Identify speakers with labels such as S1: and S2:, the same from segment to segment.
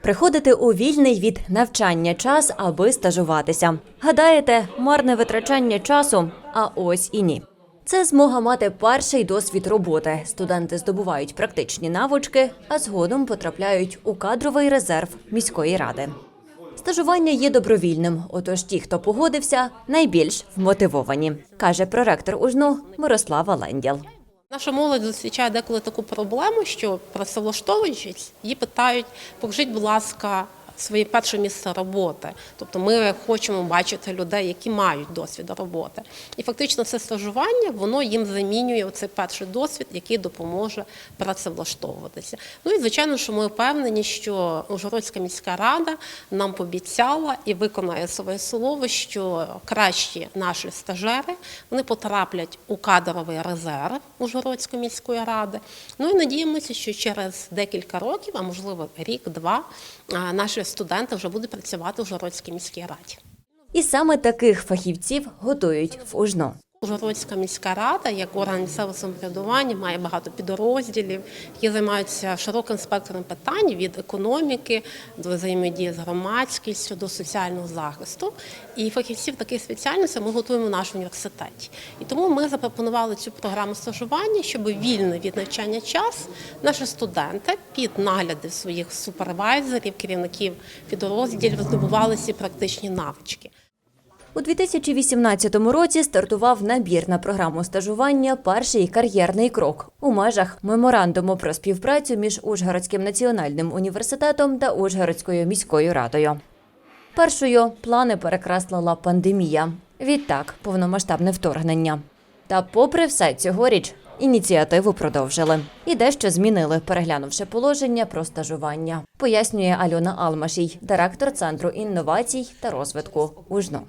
S1: Приходити у вільний від навчання час, аби стажуватися. Гадаєте, марне витрачання часу? А ось і ні. Це змога мати перший досвід роботи. Студенти здобувають практичні навички, а згодом потрапляють у кадровий резерв міської ради. Стажування є добровільним, отож ті, хто погодився, найбільш вмотивовані, каже проректор УЖНУ Мирослава Лендял.
S2: Наша молодь зустрічає деколи таку проблему, що працевлаштовуючись, її питають, покажіть, будь ласка, своє перше місце роботи. Тобто ми хочемо бачити людей, які мають досвід роботи. І фактично це стажування, воно їм замінює цей перший досвід, який допоможе працевлаштовуватися. Ну і звичайно, що ми впевнені, що Ужгородська міська рада нам пообіцяла і виконає своє слово, що кращі наші стажери вони потраплять у кадровий резерв Ужгородської міської ради. Ну і надіємося, що через декілька років, а можливо рік-два, наші студенти вже будуть працювати в Жородській міській раді.
S1: І саме таких фахівців готують в УЖНУ.
S2: Ужгородська міська рада, як орган місцевого самоврядування, має багато підрозділів, які займаються широким спектром питань від економіки до взаємодії з громадськістю, до соціального захисту. І фахівців таких спеціальностей ми готуємо в нашому університеті. І тому ми запропонували цю програму стажування, щоб вільний від навчання час наші студенти під нагляди своїх супервайзерів, керівників підрозділів здобували ці практичні навички.
S1: У 2018 році стартував набір на програму стажування Перший кар'єрний крок у межах меморандуму про співпрацю між Ужгородським національним університетом та Ужгородською міською радою. Першою плани перекреслила пандемія. Відтак повномасштабне вторгнення. Та, попри все, цьогоріч ініціативу продовжили і дещо змінили, переглянувши положення про стажування. Пояснює Альона Алмашій, директор центру інновацій та розвитку УЖНУ.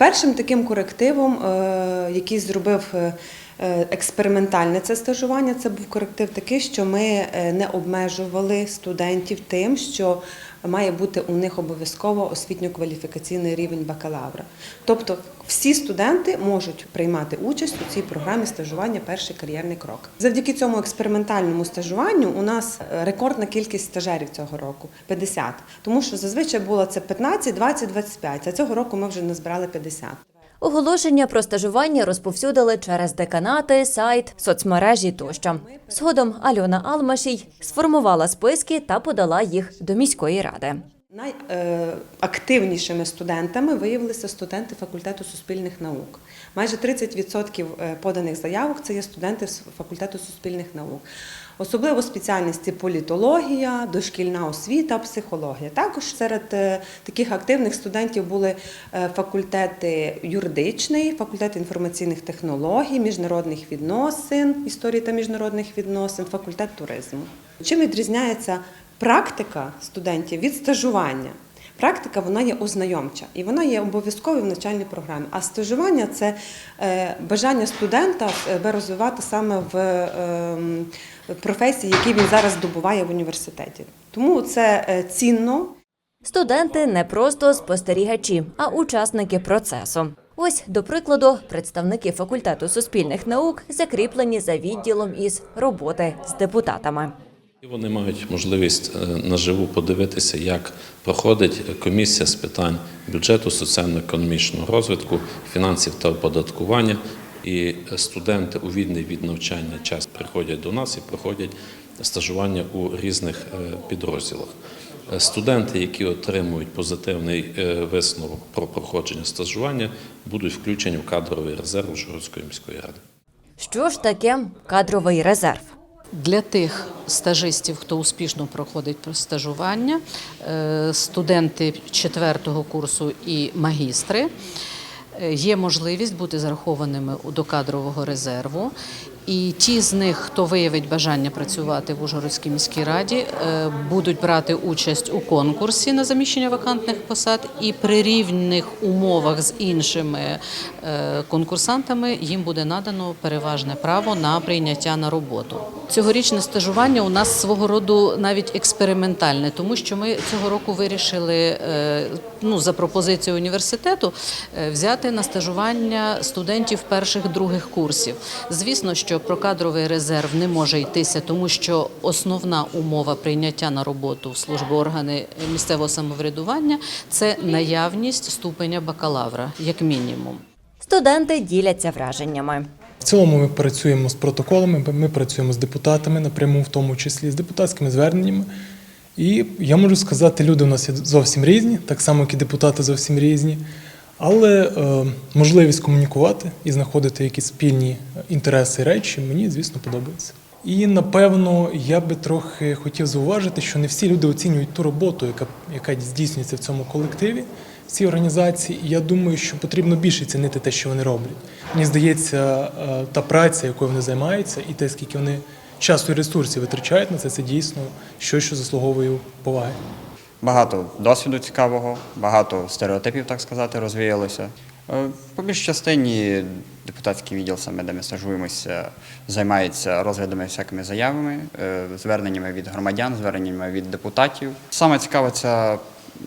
S3: Першим таким корективом, е, який зробив е, е, експериментальне це стажування, це був коректив такий, що ми не обмежували студентів тим, що має бути у них обов'язково освітньо-кваліфікаційний рівень бакалавра. Тобто всі студенти можуть приймати участь у цій програмі стажування Перший кар'єрний крок. Завдяки цьому експериментальному стажуванню у нас е, рекордна кількість стажерів цього року 50. Тому що зазвичай було це 15, 20, 25, а цього року ми вже назбирали 50.
S1: Оголошення про стажування розповсюдили через деканати, сайт, соцмережі тощо. Згодом Альона Алмашій сформувала списки та подала їх до міської ради.
S3: Найактивнішими студентами виявилися студенти факультету суспільних наук. Майже 30% поданих заявок це є студенти з факультету суспільних наук. Особливо спеціальності політологія, дошкільна освіта, психологія. Також серед е, таких активних студентів були е, факультети юридичний, факультет інформаційних технологій, міжнародних відносин, історії та міжнародних відносин, факультет туризму. Чим відрізняється практика студентів від стажування? Практика вона є ознайомча і вона є обов'язковою в навчальній програмі. А стажування це е, бажання студента себе розвивати саме в ем, професії, які він зараз здобуває в університеті. Тому це е, цінно.
S1: Студенти не просто спостерігачі, а учасники процесу. Ось, до прикладу, представники факультету суспільних наук закріплені за відділом із роботи з депутатами.
S4: Вони мають можливість е, наживу подивитися, як проходить комісія з питань бюджету, соціально-економічного розвитку, фінансів та оподаткування. І студенти у вільний від навчання час приходять до нас і проходять стажування у різних е, підрозділах. Е, Студенти, які отримують позитивний висновок про проходження стажування, будуть включені в кадровий резерв Ужгородської міської ради.
S1: Що ж таке кадровий резерв?
S5: Для тих стажистів, хто успішно проходить стажування, е, студенти четвертого курсу і магістри, е, є можливість бути зарахованими до кадрового резерву. І ті з них, хто виявить бажання працювати в Ужгородській міській раді, е, будуть брати участь у конкурсі на заміщення вакантних посад, і при рівних умовах з іншими е, конкурсантами їм буде надано переважне право на прийняття на роботу. Цьогорічне стажування у нас свого роду навіть експериментальне, тому що ми цього року вирішили е, ну, за пропозицією університету взяти на стажування студентів перших других курсів. Звісно, що про кадровий резерв не може йтися, тому що основна умова прийняття на роботу в служби органи місцевого самоврядування це наявність ступеня бакалавра, як мінімум.
S1: Студенти діляться враженнями.
S6: В цілому ми працюємо з протоколами, ми працюємо з депутатами напряму, в тому числі з депутатськими зверненнями. І я можу сказати, люди у нас є зовсім різні, так само, як і депутати зовсім різні. Але е, можливість комунікувати і знаходити якісь спільні інтереси речі мені, звісно, подобається. І напевно я би трохи хотів зауважити, що не всі люди оцінюють ту роботу, яка, яка здійснюється в цьому колективі, в цій організації. І я думаю, що потрібно більше цінити те, що вони роблять. Мені здається, е, та праця, якою вони займаються, і те, скільки вони часу і ресурсів витрачають на це, це дійсно щось, що заслуговує поваги.
S7: Багато досвіду цікавого, багато стереотипів, так сказати, розвіялося. Е, По більшій частині депутатський відділ, саме де ми стажуємося, займається розглядами всякими заявами, е, зверненнями від громадян, зверненнями від депутатів. Саме цікава ця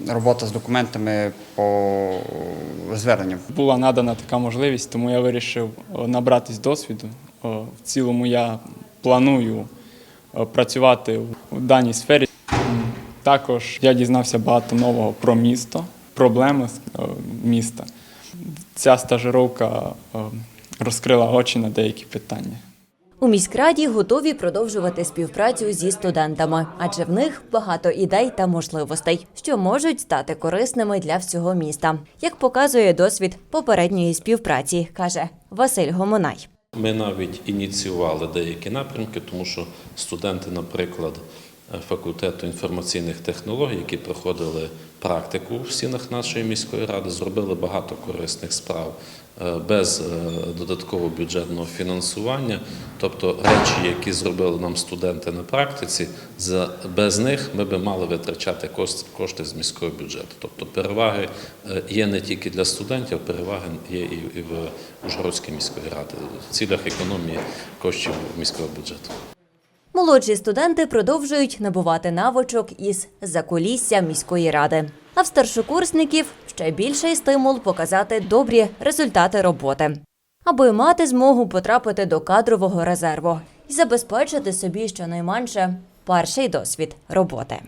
S7: робота з документами по зверненням.
S8: Була надана така можливість, тому я вирішив е, набратись досвіду. В цілому я планую працювати в даній сфері. Також я дізнався багато нового про місто, проблеми е, міста. Ця стажировка е, розкрила очі на деякі питання.
S1: У міськраді готові продовжувати співпрацю зі студентами, адже в них багато ідей та можливостей, що можуть стати корисними для всього міста, як показує досвід попередньої співпраці, каже Василь Гомонай.
S4: Ми навіть ініціювали деякі напрямки, тому що студенти, наприклад, факультету інформаційних технологій, які проходили практику в стінах нашої міської ради, зробили багато корисних справ е, без е, додаткового бюджетного фінансування. Тобто речі, які зробили нам студенти на практиці, без них ми би мали витрачати кошти з міського бюджету. Тобто переваги е, є не тільки для студентів, переваги є і в Ужгородській міської ради в цілях економії коштів міського бюджету.
S1: Молодші студенти продовжують набувати навичок із закулісся міської ради. А в старшокурсників ще більший стимул показати добрі результати роботи, аби мати змогу потрапити до кадрового резерву і забезпечити собі щонайменше перший досвід роботи.